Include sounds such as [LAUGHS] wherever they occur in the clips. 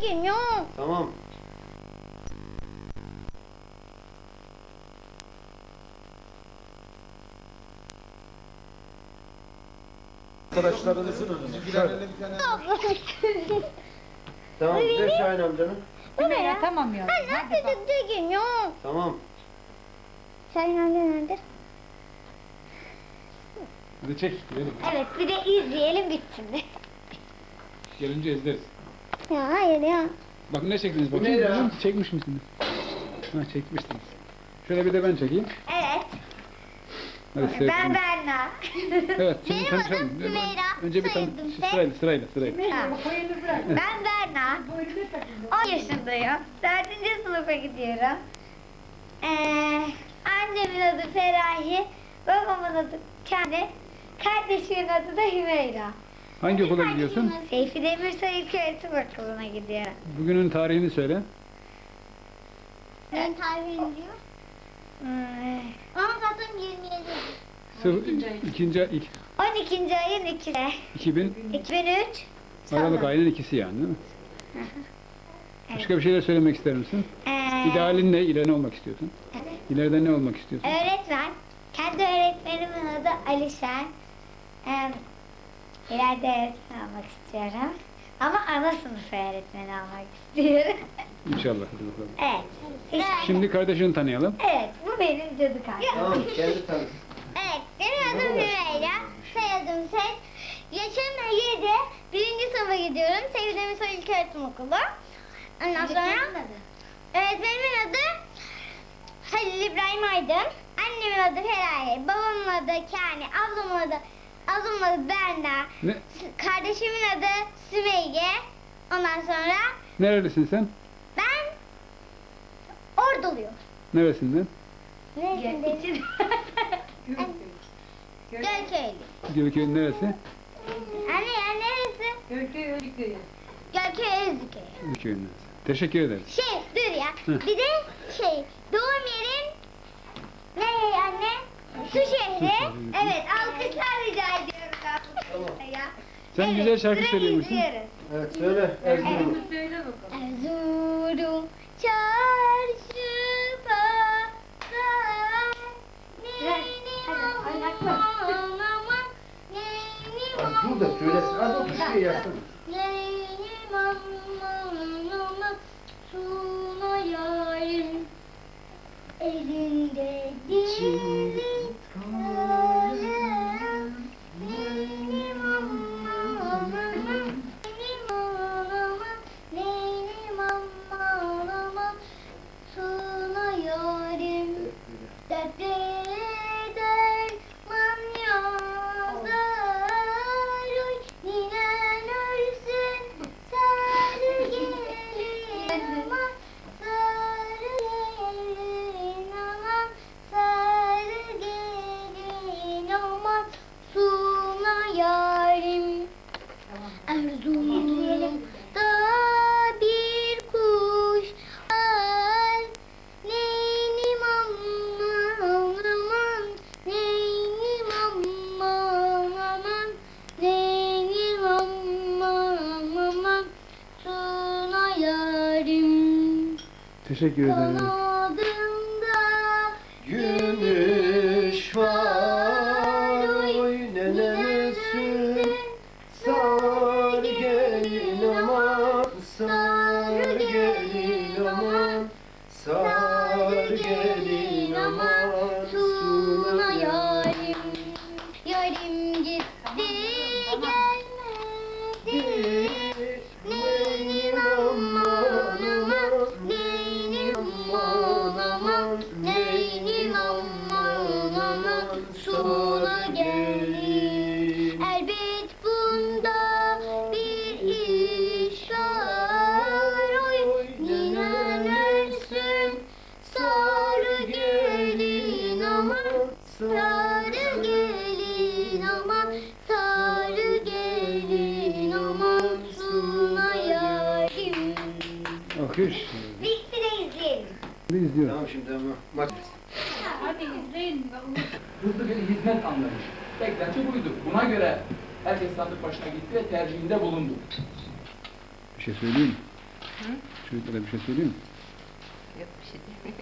Tekin yok. Tamam. Arkadaşlarınızın önünde. Tamam. Ver Şahin amcanın. Bu ne ya? Tamam ya. Bak. nasıl Tekin yok. Tamam. Şahin amca nerede? Hadi çek. Gidelim. Evet bir de izleyelim bitsin de. Gelince izleriz. Ya hayır ya. Bak ne çektiniz bakayım. ne ya? Çekmiş misiniz? Ha çekmiştiniz. Şöyle bir de ben çekeyim. Evet. Hadi Ben seyredin. Berna. Evet şimdi Benim tanışalım. adım Sümeyra, Önce bir tanı soyadım sırayla sırayla sırayla. Ben Berna. 10 yaşındayım. 4. sınıfa gidiyorum. Ee, annemin adı Ferahi, babamın adı Kendi, kardeşimin adı da Hümeyra. Hangi okula gidiyorsun? Seyfi Demirsoy İlköğretim Okulu'na gidiyorum. Bugünün tarihini söyle. Ben tarihini diyor. Hmm, Ama zaten 27. Sırf ikinci ilk 12. ayın 2'de. 2000 2003. Aralık ayının ikisi yani değil mi? Başka bir şeyler söylemek ister misin? Ee, İdealin ne? İleride ne olmak istiyorsun? İleride ne olmak istiyorsun? Öğretmen. Kendi öğretmenimin adı Alişen. Ee, ileride öğretmen olmak istiyorum. Ama ana sınıf öğretmeni olmak istiyorum. İnşallah. Evet. Şimdi kardeşini tanıyalım. Evet, bu benim cadı kardeşim. Tamam. Kendi tanı. Evet, benim adım Hümeyra. Soyadım Ses. Yaşım 7. Birinci sınıfa gidiyorum. Sevdiğim Soy İlköğretim Okulu. Ondan sonra öğretmenimin adı Halil İbrahim Aydın. Annemin adı Feraye. Babamın adı Kani. Ablamın adı Ablamın adı Berna. Ne? Kardeşimin adı Sümeyye. Ondan sonra Nerelisin sen? ben Orduluyum. Neresinden? Neresindeyim? [LAUGHS] Gölköylü. Gölköy'ün neresi? Anne ya neresi? Gölköy Ölüköy'ü. Gölköy Özlüköy. Gölköy'ün neresi? Teşekkür ederiz. Şey dur ya. Hı. Bir de şey doğum yerim ne anne? Su şehri. şehri. Evet alkışlar rica ediyorum ben bu konuda ya. Sen Evet, güzel şarkı sıra söylüyormuşsun. izliyoruz. Evet söyle. Erzurum. Söyle bakalım. Erzurum çarşı pazar Neyni aman aman Neyni Hadi dur da söylesin. Hadi bir şey yapsın. Neyni aman aman Suna yarim Elinde dili Teşekkür ederim. Gelin Elbet bunda bir iş var Oy Sarı gelin aman Sarı gelin aman Sarı gelin aman Suna yarim Alkış. Bitti de izleyelim. Şimdi izliyorum. Tamam şimdi ama maç. Hadi izleyin. hızlı bir hizmet anlayışı. Beklenti buydu. Buna göre herkes sandık başına gitti ve tercihinde bulundu. Bir şey söyleyeyim mi? Çocuklara bir şey söyleyeyim mi? Yok bir şey değil.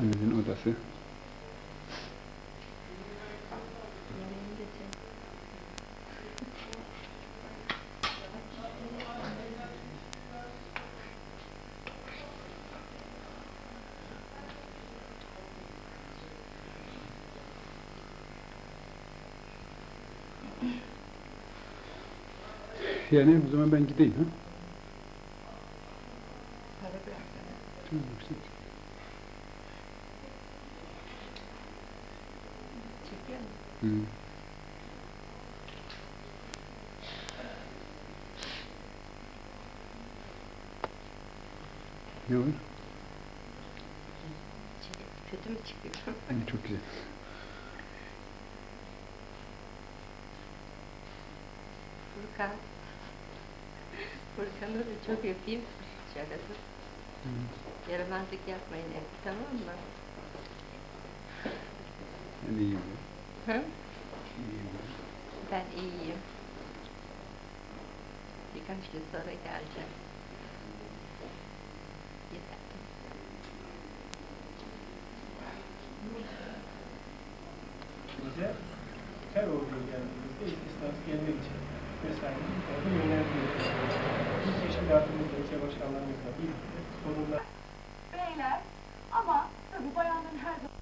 Annenin odası. Yani o zaman ben gideyim ha. Hı. Ne? Çek- Kötü mü çıkıyor? Bence çok güzel. Furkan. Furkan'ı da çok öpeyim. Şakası. Yaramazlık yapmayın hep, tamam mı? Ben iyiyim. Hı? İyiyim. Ben iyiyim. Birkaç gün sonra geleceğim. Yeter. bize her olduğu geldiğimizde istisnası gelmek için vesaire orada Biz teşkilatımızla, ilçe başkanlarımızla birlikte sorunlar beyler ama tabii bayanların her zaman